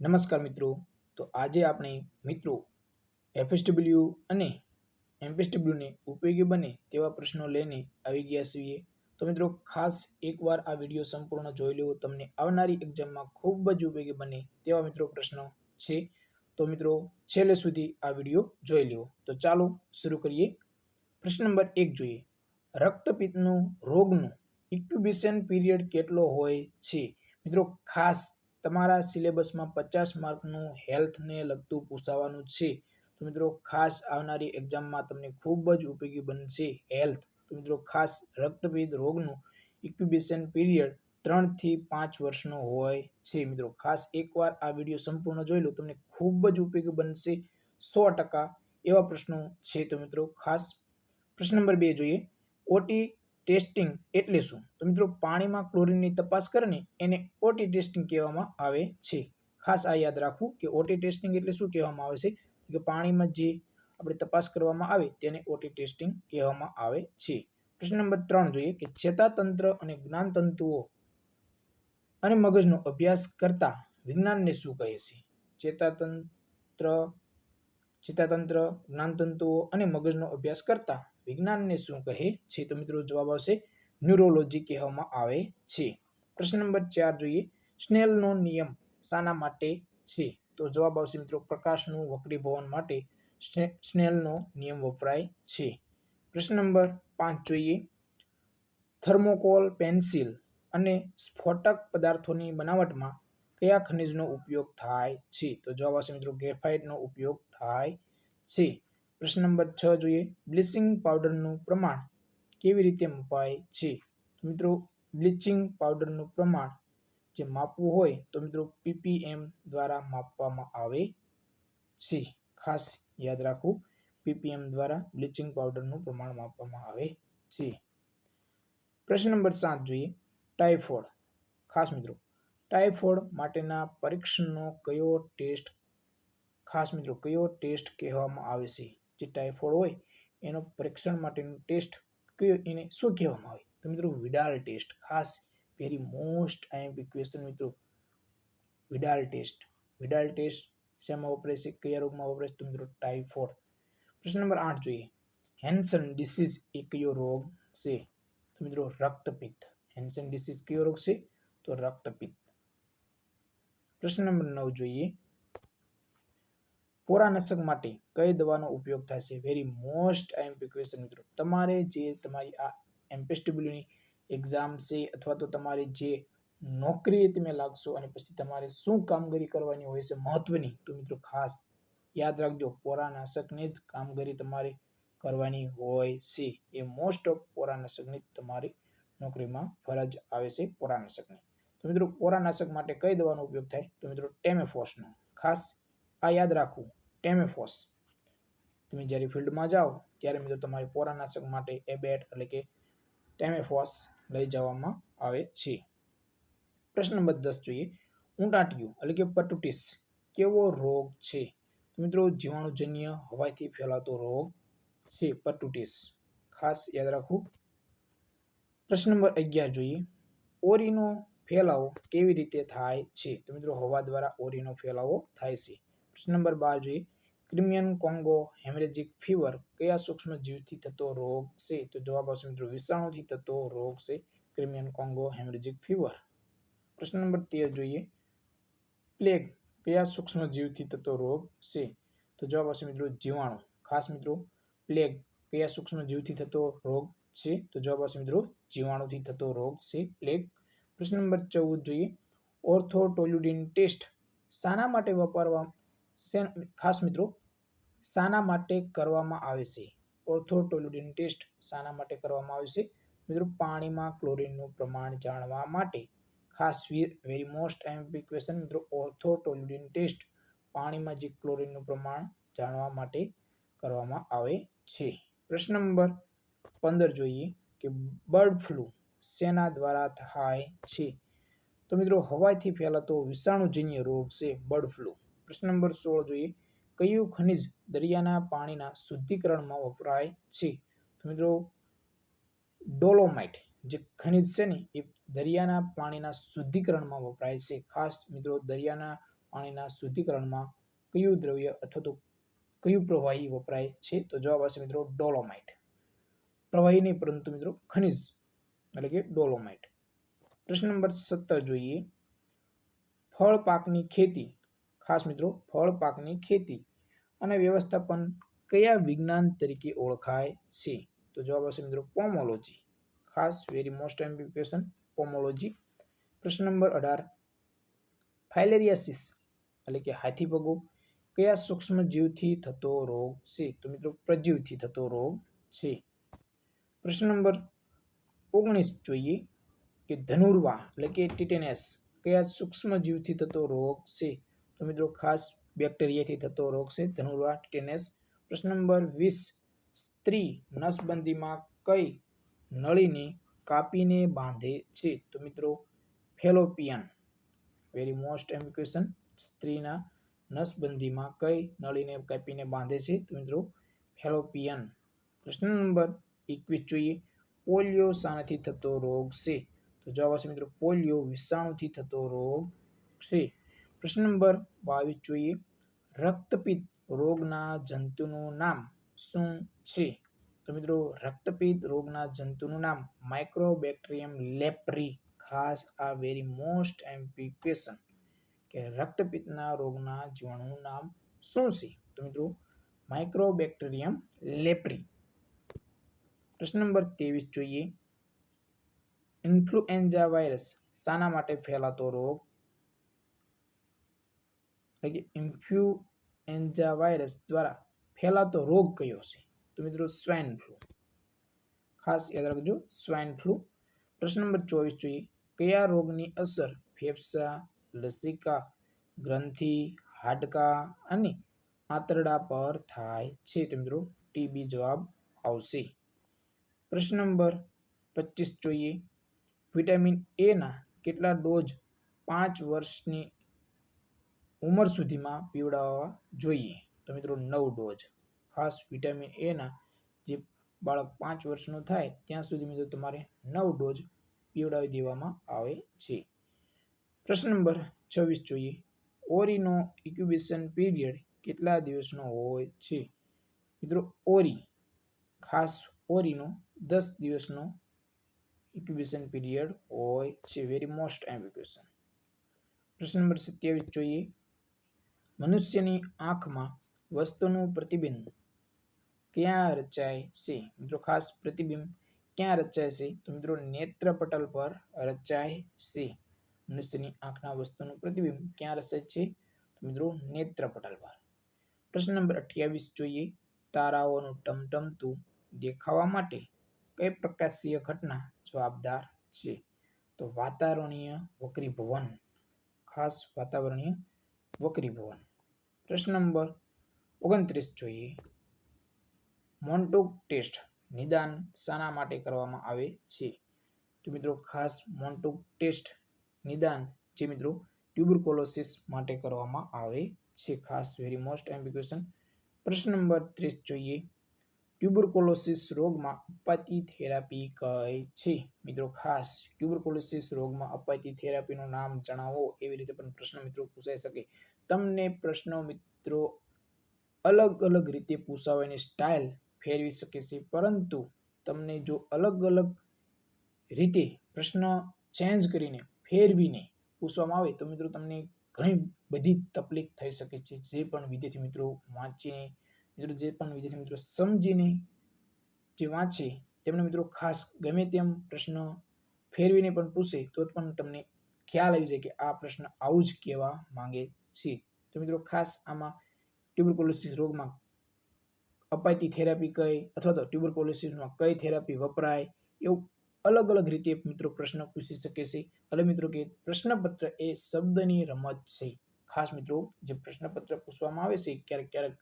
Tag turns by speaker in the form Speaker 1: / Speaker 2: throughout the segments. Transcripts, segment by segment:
Speaker 1: નમસ્કાર મિત્રો. તો આજે આપણે મિત્રો એફએસડબલ્યુ અને એમપીએસડબલ્યુને ઉપયોગી બને તેવા પ્રશ્નો લઈને આવી ગયા છીએ. તો મિત્રો, ખાસ એકવાર આ વીડિયો સંપૂર્ણ જોઈ લેવો. તમને આવનારી એક્ઝામમાં ખૂબ જ ઉપયોગી બને તેવા મિત્રો પ્રશ્નો છે. તો મિત્રો, છેલ્લે સુધી આ વીડિયો જોઈ લેવો. તો ચાલો શરૂ કરીએ. પ્રશ્ન નંબર એક જોઈએ. રક્તપિત્તનું રોગનું ઇક્યુબેશન પીરિયડ કેટલો હોય છે? મિત્રો, ખાસ તમારા સિલેબસમાં પચાસ માર્કનું હેલ્થને લગતું પૂછાવાનું છે. તો મિત્રો, ખાસ આવનારી એક્ઝામમાં તમને ખૂબ જ ઉપયોગી બનશે હેલ્થ. તો મિત્રો, ખાસ રક્તપિત્ત રોગનું ઇક્યુબેશન પીરિયડ ત્રણથી પાંચ વર્ષનો હોય છે. મિત્રો, ખાસ એકવાર આ વીડિયો સંપૂર્ણ જોઈ લો, તમને ખૂબ જ ઉપયોગી બનશે સો ટકા એવા પ્રશ્નો છે. તો મિત્રો, ખાસ પ્રશ્ન નંબર બે જોઈએ. ઓટી ટેસ્ટિંગ એટલે શું? તો મિત્રો, પાણીમાં ક્લોરીનની તપાસ કરીને એને ઓટી ટેસ્ટિંગ કહેવામાં આવે છે. ખાસ આ યાદ રાખવું કે ઓટી ટેસ્ટિંગ એટલે શું કહેવામાં આવે છે? કે પાણીમાં જે આપણે તપાસ કરવામાં આવે તેને ઓટી ટેસ્ટિંગ કહેવામાં આવે છે. પ્રશ્ન નંબર ત્રણ જોઈએ કે ચેતાતંત્ર અને જ્ઞાનતંતુઓ અને મગજનો અભ્યાસ કરતા વિજ્ઞાનને શું કહે છે? ચેતાતંત્ર ચેતાતંત્ર જ્ઞાનતંતુઓ અને મગજનો અભ્યાસ કરતા વિજ્ઞાનને શું કહે છે તો મિત્રો જવાબ આવશે, ન્યુરોલોજી કહેવામાં આવે છે. પ્રશ્ન નંબર ચાર જોઈએ, સ્નેલનો નિયમ શાના માટે છે? તો જવાબ આવશે મિત્રો, પ્રકાશનું વક્રીભવન માટે સ્નેલનો નિયમ વપરાય છે. પ્રશ્ન નંબર પાંચ જોઈએ, થર્મોકોલ, પેન્સિલ અને સ્ફોટક પદાર્થોની બનાવટમાં કયા ખનિજનો ઉપયોગ થાય છે? તો જવાબ આવશે મિત્રો, ગ્રેફાઇટનો ઉપયોગ થાય છે. પ્રશ્ન નંબર છ જોઈએ. બ્લીચિંગ પાવડરનું પ્રમાણ કેવી રીતે મપાય છે? મિત્રો, બ્લીચિંગ પાવડરનું પ્રમાણ જે માપવું હોય તો મિત્રો, પીપીએમ દ્વારા માપવામાં આવે છે. ખાસ યાદ રાખવું પીપીએમ દ્વારા બ્લીચિંગ પાવડરનું પ્રમાણ માપવામાં આવે છે. પ્રશ્ન નંબર સાત જોઈએ. ટાઇફોઇડ. ખાસ મિત્રો ટાઇફોઇડ માટેના પરીક્ષણનો કયો ટેસ્ટ ખાસ મિત્રો કયો ટેસ્ટ કહેવામાં આવે છે? જે ટાઇફોઇડ હોય એનો પરીક્ષણ માટેનો ટેસ્ટ કયો એને શું કહેવામાં આવે? તો મિત્રો વિડાલ ટેસ્ટ, ખાસ વેરી મોસ્ટ આઈએમપી ક્વેશ્ચન મિત્રો. વિડાલ ટેસ્ટ વિડાલ ટેસ્ટ શેમાં વપરાય કયા રોગમાં વપરાય છે? તો મિત્રો ટાઇફોઇડ. પ્રશ્ન નંબર આઠ જોઈએ. હેન્સન ડિસીઝ એ કયો રોગ છે? તો મિત્રો રક્તપિત્ત. હેન્સન ડિસીઝ કયો રોગ છે? તો રક્તપિત્ત. પ્રશ્ન નંબર નવ જોઈએ. પોરાનાશક માટે કઈ દવાનો ઉપયોગ થશે? વેરી મોસ્ટ આઈએમપી ક્વેશ્ચન મિત્રો. તમારે જે તમારી આ એમપીએસડબ્લ્યુની એક્ઝામ છે અથવા તો તમારે જે નોકરીએ તમે લાગશો અને પછી તમારે શું કામગીરી કરવાની હોય છે મહત્વની, તો મિત્રો ખાસ યાદ રાખજો પોરાનાશકની જ કામગીરી તમારે કરવાની હોય છે. એ મોસ્ટ ઓફ પોરાનાશકની તમારી નોકરીમાં ફરજ આવે છે પોરાનાશકની તો મિત્રો પોરાનાશક માટે કઈ દવાનો ઉપયોગ થાય? તો મિત્રો ટેમેફોસનો. ખાસ આ યાદ રાખવું, ટેમેફોસ. તમે જ્યારે ફિલ્ડમાં જાઓ, ત્યારે મિત્રો તમારે પોરાનાશક માટે એ બેટ એટલે કે ટેમેફોસ લઈ જવામાં આવે છે. પ્રશ્ન નંબર દસ જોઈએ. ઊંટાટિયું એટલે કે પટુટીસ કેવો રોગ છે? મિત્રો જીવાણુજન્ય હવાથી ફેલાતો રોગ છે પટુટીસ. ખાસ યાદ રાખવું. પ્રશ્ન નંબર અગિયાર જોઈએ. ઓરીનો ફેલાવો કેવી રીતે થાય છે? તો મિત્રો, હવા દ્વારા ઓરીનો ફેલાવો થાય છે. પ્રશ્ન નંબર બાર જોઈએ. ક્રિમિયન કોંગો હેમરેજિક ફીવર કયા સૂક્ષ્મ જીવથી થતો રોગ છે? તો જવાબ આવશે મિત્રો, વિષાણુથી થતો રોગ છે ક્રિમિયન કોંગો હેમરેજિક ફીવર. પ્રશ્ન નંબર તેર જોઈએ. પ્લેગ કયા સૂક્ષ્મ જીવથી થતો રોગ છે? તો જવાબ આવશે મિત્રો, જીવાણુ. ખાસ મિત્રો, પ્લેગ કયા સૂક્ષ્મ જીવથી થતો રોગ છે? તો જવાબ આવશે મિત્રો, જીવાણુથી થતો રોગ છે પ્લેગ પ્રશ્ન નંબર ચૌદ જોઈએ. ઓર્થોટોલ્યુડિન ટેસ્ટ શાના માટે વાપરવા ખાસ મિત્રો, શાના માટે કરવામાં આવે છે. ઓર્થોટોલ્યુડિન ટેસ્ટ શાના માટે કરવામાં આવે છે. મિત્રો, પાણીમાં ક્લોરીનનું પ્રમાણ જાણવા માટે ખાસ વેરી મોસ્ટ એમ્પી ક્વેશ્ચન મિત્રો, ઓર્થોટોલ્યુડિન ટેસ્ટ પાણીમાં જે ક્લોરીનનું પ્રમાણ જાણવા માટે કરવામાં આવે છે. પ્રશ્ન નંબર પંદર જોઈએ કે બર્ડ ફ્લૂ શેના દ્વારા થાય છે. તો મિત્રો, હવાથી ફેલાતો વિષાણુજન્ય રોગ છે બર્ડ ફ્લૂ. પ્રશ્ન નંબર સોળ જોઈએ. કયું ખનિજ દરિયાના પાણીના શુદ્ધિકરણમાં વપરાય છે? તો મિત્રો, ડોલોમાઇટ જે ખનિજ છે ને, એ દરિયાના પાણીના શુદ્ધિકરણમાં વપરાય છે. ખાસ મિત્રો, દરિયાના પાણીના શુદ્ધિકરણમાં કયું દ્રવ્ય અથવા તો કયું પ્રવાહી વપરાય છે? તો જવાબ આવશે મિત્રો, ડોલોમાઇટ. પ્રવાહી નહીં, પરંતુ મિત્રો, ખનિજ. એટલે કે ડોલોમાઇટ. પ્રશ્ન નંબર સત્તર જોઈએ. ફળ પાકની ખેતી. ખાસ મિત્રો ફળ પાકની ખેતી. અને વ્યવસ્થાપન કયા વિજ્ઞાન તરીકે ઓળખાય છે? તો જવાબ આવશે મિત્રો, પોમોલોજી. ખાસ વેરી મોસ્ટ એમ્પ્લિકેશન પોમોલોજી. પ્રશ્ન નંબર અઢાર. ફાઇલેરિયાસિસ, એટલે કે હાથી પગો, કયા સૂક્ષ્મ જીવથી થતો રોગ છે? તો મિત્રો, પ્રજીવથી થતો રોગ છે. પ્રશ્ન નંબર ઓગણીસ જોઈએ કે ધનુર્વા એટલે કે ટીટેનેસ કયા સૂક્ષ્મજીવથી થતો રોગ છે? તો મિત્રો ખાસ બેક્ટેરિયાથી થતો રોગ છે ધનુર્વા ટીટેનેસ. પ્રશ્ન નંબર વીસ, સ્ત્રી નસબંધીમાં કઈ નળીને કાપીને બાંધે છે? તો મિત્રો ફેલોપિયન વેરી મોસ્ટ એમ સ્ત્રીના નસબંધીમાં કઈ નળીને કાપીને બાંધે છે? તો મિત્રો ફેલોપિયન. પ્રશ્ન નંબર એકવીસ જોઈએ પોલિયો શાનાથી થતો રોગ છે. તો જવાબ આવશે મિત્રો પોલિયો વિષાણુથી થતો રોગ છે. પ્રશ્ન નંબર બાવીસ જોઈએ. રક્તપિત્ત રોગના જંતુનું નામ શું છે? તો મિત્રો રક્તપિત્ત રોગના જંતુનું નામ માઇક્રોબેક્ટેરિયમ લેપ્રી ખાસ આ વેરી મોસ્ટ એમ્પી ક્વેશ્ચન કે રક્તપિત્તના રોગના જીવાણુનું નામ શું છે? તો મિત્રો માઇક્રોબેક્ટેરિયમ લેપ્રી પ્રશ્ન નંબર ત્રેવીસ જોઈએ. ઇન્ફ્લુએન્ઝા વાયરસ શાના માટે ફેલાતો રોગ? એટલે કે ઇન્ફ્લુએન્ઝા વાયરસ દ્વારા ફેલાતો રોગ કયો છે? તો મિત્રો સ્વાઇન ફ્લૂ. ખાસ યાદ રાખજો સ્વાઇન ફ્લૂ. પ્રશ્ન નંબર ચોવીસ જોઈએ. કયા રોગની અસર ફેફસા, લસિકા, ગ્રંથિ, હાડકા અને આંતરડા પર થાય છે? તો મિત્રો, ટીબી જવાબ આવશે. પ્રશ્ન નંબર પચીસ જોઈએ. વિટામિન એના કેટલા ડોઝ પાંચ વર્ષની ઉંમર સુધીમાં પીવડાવવા જોઈએ? તો મિત્રો નવ ડોઝ. ખાસ વિટામિન એના જે બાળક પાંચ વર્ષનું થાય, ત્યાં સુધી મિત્રો તમારે નવ ડોઝ પીવડાવી દેવામાં આવે છે. પ્રશ્ન નંબર છવ્વીસ જોઈએ. ઓરીનો ઇક્યુબેશન પીરિયડ કેટલા દિવસનો હોય છે? મિત્રો ઓરી, ખાસ ઓરીનો દસ દિવસનો ઇક્યુબેશન પીરિયડ હોય છે વેરી મોસ્ટ એમ્બિક્યુશન પ્રશ્ન નંબર સત્યાવીસ જોઈએ. મનુષ્યની આંખમાં વસ્તુનું પ્રતિબિંબ ક્યાં રચાય છે? મિત્રો, ખાસ પ્રતિબિંબ ક્યાં રચાય છે? તો મિત્રો નેત્રપટલ પર રચાય છે. મનુષ્યની આંખના વસ્તુનું પ્રતિબિંબ ક્યાં રચાય છે? તો મિત્રો નેત્રપટલ પર. પ્રશ્ન નંબર અઠ્યાવીસ જોઈએ. તારાઓનું ટમટમતું દેખાવા માટે કઈ પ્રકાશીય ઘટના જવાબદાર છે. તો વાતાવરણીય વક્રીભવન ખાસ વાતાવરણીય વક્રીભવન પ્રશ્ન નંબર ઓગણત્રીસ જોઈએ. મોન્ટોક ટેસ્ટ નિદાન શાના માટે કરવામાં આવે છે? તો મિત્રો ખાસ મોન્ટોક ટેસ્ટ નિદાન જે મિત્રો ટ્યુબરકોલોસિસ માટે કરવામાં આવે છે. ખાસ વેરી મોસ્ટ એમ્બિક્વેશન પ્રશ્ન નંબર ત્રીસ જોઈએ. ટ્યુબરકોલોસિસ રોગમાં અપાતી થેરાપી કહે છે? મિત્રો, ખાસ ટ્યુબરકોલોસિસ રોગમાં અપાતી થેરાપીનું નામ જણાવો. એવી રીતે પણ પ્રશ્ન મિત્રો પૂછાઈ શકે. તમને પ્રશ્નો મિત્રો અલગ અલગ રીતે પૂછાવાની સ્ટાઇલ ફેરવી શકે છે. પરંતુ તમને જો અલગ અલગ રીતે પ્રશ્ન ચેન્જ કરીને ફેરવીને પૂછવામાં આવે તો મિત્રો તમને ઘણી બધી તકલીફ થઈ શકે છે. જે પણ વિદ્યાર્થી મિત્રો વાંચીને મિત્રો જે પણ વિદ્યાર્થી મિત્રો સમજીને જે વાંચે, તેમને મિત્રો ખાસ ગમે તેમ પ્રશ્ન ફેરવીને પણ પૂછે, તો પણ તમને ખ્યાલ આવી જાય કે આ પ્રશ્ન આવું જ કહેવા માંગે છે. તો મિત્રો ખાસ આમાં ટ્યુબરકોલોસિસ રોગમાં અપાતી થેરાપી કઈ અથવા તો ટ્યુબરકોલોસિસમાં કઈ થેરાપી વપરાય, એવું અલગ અલગ રીતે મિત્રો પ્રશ્ન પૂછી શકે છે. એટલે મિત્રો કે પ્રશ્નપત્ર એ શબ્દની રમત છે. ખાસ મિત્રો જે પ્રશ્નપત્ર પૂછવામાં આવે છે, ક્યારેક ક્યારેક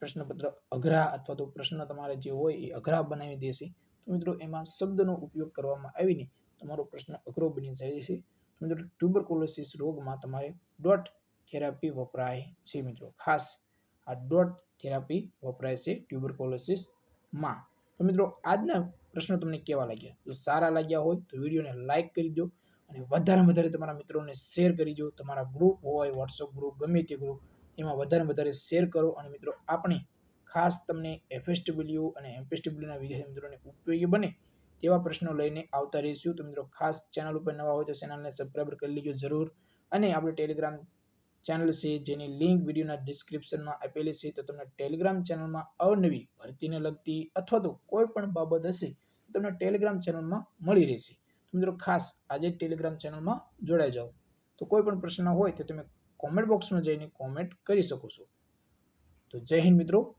Speaker 1: પ્રશ્નપત્ર અઘરા અથવા તો પ્રશ્ન તમારે જે હોય એ અઘરા બનાવી દેશે. તો મિત્રો, એમાં શબ્દનો ઉપયોગ કરવામાં આવીને તમારો પ્રશ્ન અઘરો બની જાય છે. મિત્રો ટ્યુબરકોલોસિસ રોગમાં તમારે ડોટ થેરાપી વપરાય છે મિત્રો. ખાસ આ ડોટ થેરાપી વપરાય છે ટ્યુબરકોલોસિસમાં તો મિત્રો, આજના પ્રશ્નો તમને કેવા લાગ્યા? જો સારા લાગ્યા હોય તો વિડીયોને લાઇક કરી દો અને વધારે વધારે તમારા મિત્રોને શેર કરી દો. તમારા ગ્રુપ હોય વોટ્સઅપ ગ્રુપ ગમે તે ગ્રુપ એમાં વધારે વધારે શેર કરો. અને મિત્રો, આપણે ખાસ તમને એફએસડબલ્યુ અને એમપીએસડબલ્યુના વિદ્યાર્થી મિત્રોને ઉપયોગી બને તેવા પ્રશ્નો લઈને આવતા રહીશું. તો મિત્રો, ખાસ ચેનલ ઉપર નવા હોય તો ચેનલને સબસ્ક્રાઈબ કરી લેજો જરૂર. અને આપણે ટેલિગ્રામ ચેનલ છે, જેની લિંક વિડીયોના ડિસ્ક્રિપ્શનમાં આપેલી છે, તો તમને ટેલિગ્રામ ચેનલમાં અવનવી ભરતીને લગતી અથવા તો કોઈ પણ બાબત હશે તમને ટેલિગ્રામ ચેનલમાં મળી રહેશે. મિત્રો, ખાસ આજે ટેલિગ્રામ ચેનલમાં જોડાઈ જાઓ. તો કોઈ પણ પ્રશ્ન હોય તો તમે કોમેન્ટ બોક્સમાં જઈને કોમેન્ટ કરી શકો છો. તો જય હિન્દ મિત્રો.